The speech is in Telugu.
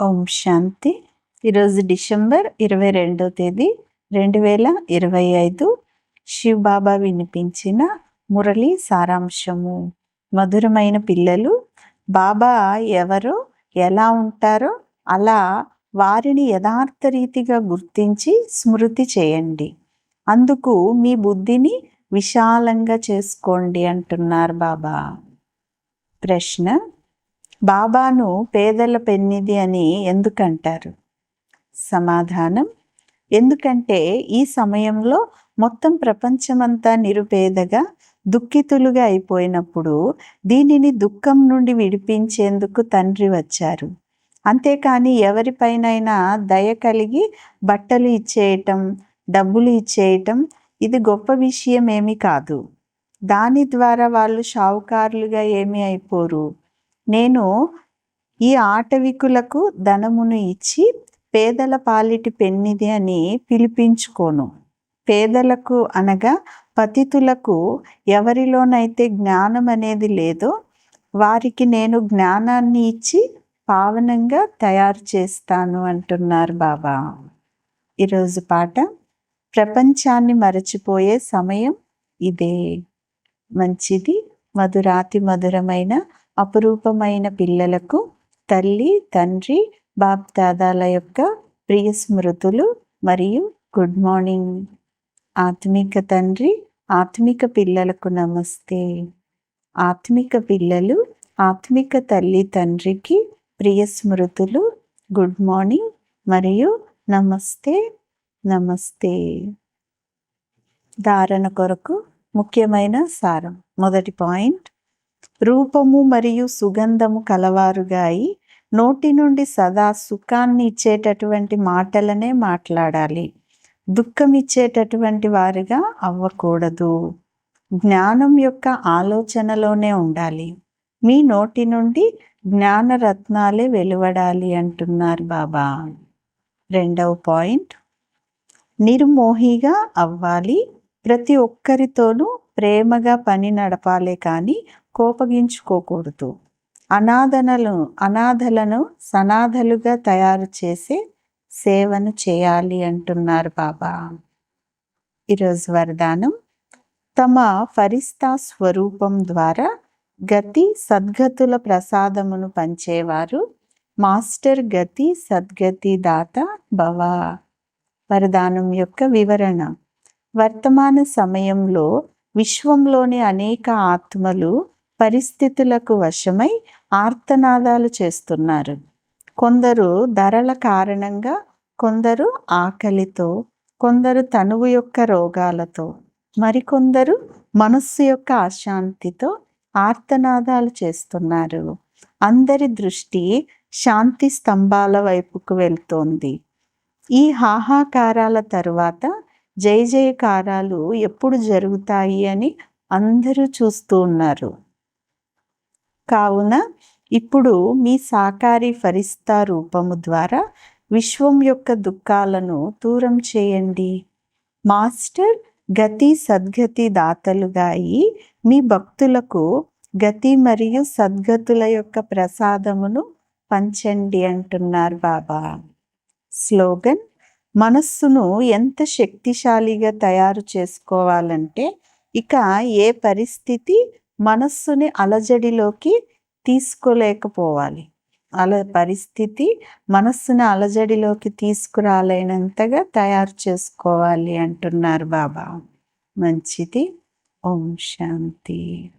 ఓం శాంతి. ఈరోజు డిసెంబర్ ఇరవై రెండో తేదీ రెండు వేల ఇరవై ఐదు శివ్ బాబా వినిపించిన మురళి సారాంశము. మధురమైన పిల్లలు బాబా ఎవరో ఎలా ఉంటారో అలా వారిని యథార్థ రీతిగా గుర్తించి స్మృతి చేయండి. అందుకు మీ బుద్ధిని విశాలంగా చేసుకోండి అంటున్నారు బాబా. ప్రశ్న బాబాను పేదల పెన్నిది అని ఎందుకంటారు? సమాధానం ఎందుకంటే ఈ సమయంలో మొత్తం ప్రపంచమంతా నిరుపేదగా దుఃఖితులుగా అయిపోయినప్పుడు దీనిని దుఃఖం నుండి విడిపించేందుకు తండ్రి వచ్చారు. అంతేకాని ఎవరిపైనైనా దయ కలిగి బట్టలు ఇచ్చేయటం డబ్బులు ఇచ్చేయటం ఇది గొప్ప విషయం ఏమీ కాదు. దాని ద్వారా వాళ్ళు షావుకారులుగా ఏమీ అయిపోరు. నేను ఈ ఆటవికులకు ధనమును ఇచ్చి పేదల పాలిటి పెన్నిది అని పిలిపించుకోను. పేదలకు అనగా పతితులకు ఎవరిలోనైతే జ్ఞానం అనేది లేదో వారికి నేను జ్ఞానాన్ని ఇచ్చి పావనంగా తయారు చేస్తాను అంటున్నారు బాబా. ఈరోజు పాట ప్రపంచాన్ని మరచిపోయే సమయం ఇదే. మంచిది మధురాతి మధురమైన అపురూపమైన పిల్లలకు తల్లి తండ్రి బాప్దాదాల యొక్క ప్రియ స్మృతులు మరియు గుడ్ మార్నింగ్. ఆత్మిక తండ్రి ఆత్మిక పిల్లలకు నమస్తే. ఆత్మిక పిల్లలు ఆత్మిక తల్లి తండ్రికి ప్రియ స్మృతులు గుడ్ మార్నింగ్ మరియు నమస్తే నమస్తే. ధారణ కొరకు ముఖ్యమైన సారం. మొదటి పాయింట్ రూపము మరియు సుగంధము కలవారుగా అయి నోటి నుండి సదా సుఖాన్ని ఇచ్చేటటువంటి మాటలనే మాట్లాడాలి. దుఃఖం ఇచ్చేటటువంటి వారుగా అవ్వకూడదు. జ్ఞానం యొక్క ఆలోచనలోనే ఉండాలి. మీ నోటి నుండి జ్ఞానరత్నాలే వెలువడాలి అంటున్నారు బాబా. రెండవ పాయింట్. నిర్మోహిగా అవ్వాలి. ప్రతి ఒక్కరితోనూ ప్రేమగా పని నడపాలే కానీ కోపగించుకోకూడదు. అనాథనలు అనాథలను సనాథలుగా తయారు చేసే సేవను చేయాలి అంటున్నారు బాబా. ఈరోజు వరదానం. తమ ఫరిస్తా స్వరూపం ద్వారా గతి సద్గతుల ప్రసాదమును పంచేవారు మాస్టర్ గతి సద్గతి దాత భవ. వరదానం యొక్క వివరణ. వర్తమాన సమయంలో విశ్వంలోని అనేక ఆత్మలు పరిస్థితులకు వశమై ఆర్తనాదాలు చేస్తున్నారు. కొందరు ధరల కారణంగా కొందరు ఆకలితో కొందరు తనువు యొక్క రోగాలతో మరికొందరు మనస్సు యొక్క అశాంతితో ఆర్తనాదాలు చేస్తున్నారు. అందరి దృష్టి శాంతి స్తంభాల వైపుకు వెళ్తోంది. ఈ హాహాకారాల తరువాత జయ జయకారాలు ఎప్పుడు జరుగుతాయి అని అందరూ చూస్తూ ఉన్నారు. కావున ఇప్పుడు మీ సాకారి ఫరిస్తా రూపము ద్వారా విశ్వం యొక్క దుఃఖాలను దూరం చేయండి. మాస్టర్ గతి సద్గతి దాతలుగా అయి మీ భక్తులకు గతి మరియు సద్గతుల యొక్క ప్రసాదమును పంచండి అంటున్నారు బాబా. స్లోగన్ మనస్సును ఎంత శక్తిశాలిగా తయారు చేసుకోవాలంటే ఇక ఏ పరిస్థితి మనస్సుని అలజడిలోకి తీసుకోలేకపోవాలి. అల పరిస్థితి మనస్సుని అలజడిలోకి తీసుకురాలేనంతగా తయారు చేసుకోవాలి అంటున్నారు బాబా. మంచిది. ఓం శాంతి.